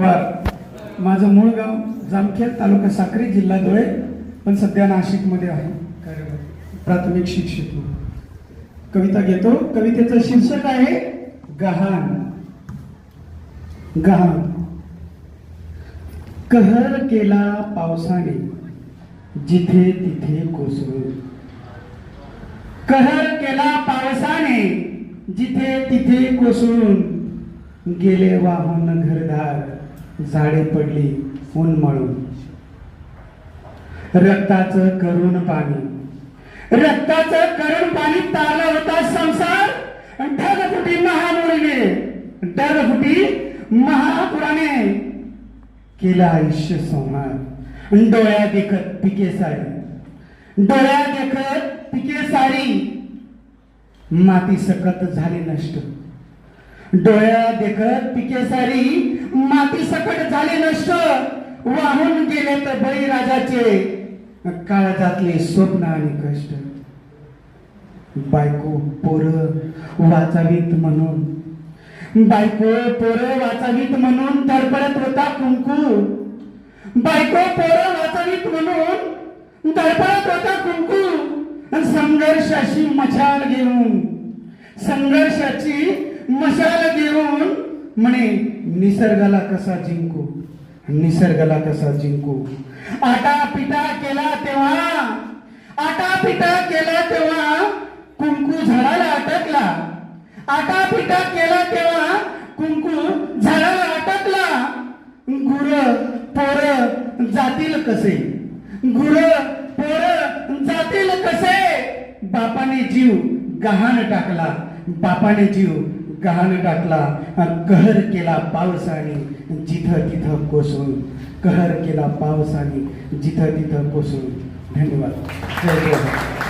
माझं मूळ गाव जामखेड तालुका साक्री जिल्हा धुळे पण सध्या नाशिकमध्ये आहे. कार्यरत. प्राथमिक शिक्षक कविता घेतो. कवितेचं शीर्षक आहे गहाण. गहाण. कहर केला पावसाने जिथे तिथे कोसळून. कहर केला पावसाने जिथे तिथे कोसळून. गेले वाहन घरदार झाडे पडली ऊन मळून. रक्ताचं करुण पाणी. रक्ताचं करुण पाणी तारला होता संसार. ढगफुटी महामुळीने ढगफुटी महापुराने केलं आयुष्य संहार डोळ्या देखत पिके सारी डोळ्या देखत पिके सारी माती सकत झाली नष्ट. डोळ्या देखत पिके सारी माती सकट झाली नष्ट. वाहून गेले तर बळीराजाचे. काळजातले स्वप्न आणि कष्ट. बायको पोर वाचावीत म्हणून. बायको पोर वाचावीत म्हणून धडपडत होता कुंकू. बायको पोर वाचावीत म्हणून धडपडत होता कुंकू. संघर्षाची मशाल घेऊन. संघर्षाची मशाल घेऊन म्हणे निसर्गाला कसा जिंकू? निसर्गाला कसा जिंकू? आटा पिटा केला तेव्हा आटा पिटा केला तेव्हा कुंकू झाडाला अटकला. आटा पिटा केला तेव्हा कुंकू झाडाला अटकला. गुर पोर जातील कसे? गुर पोर जातील कसे? बापाने जीव गहाण टाकला. बापाने जीव गहाण टाकला कहर केला पावसाने जिथं तिथं कोसळून. कहर केला पावसाने जिथं तिथं कोसळून. धन्यवाद. जय जय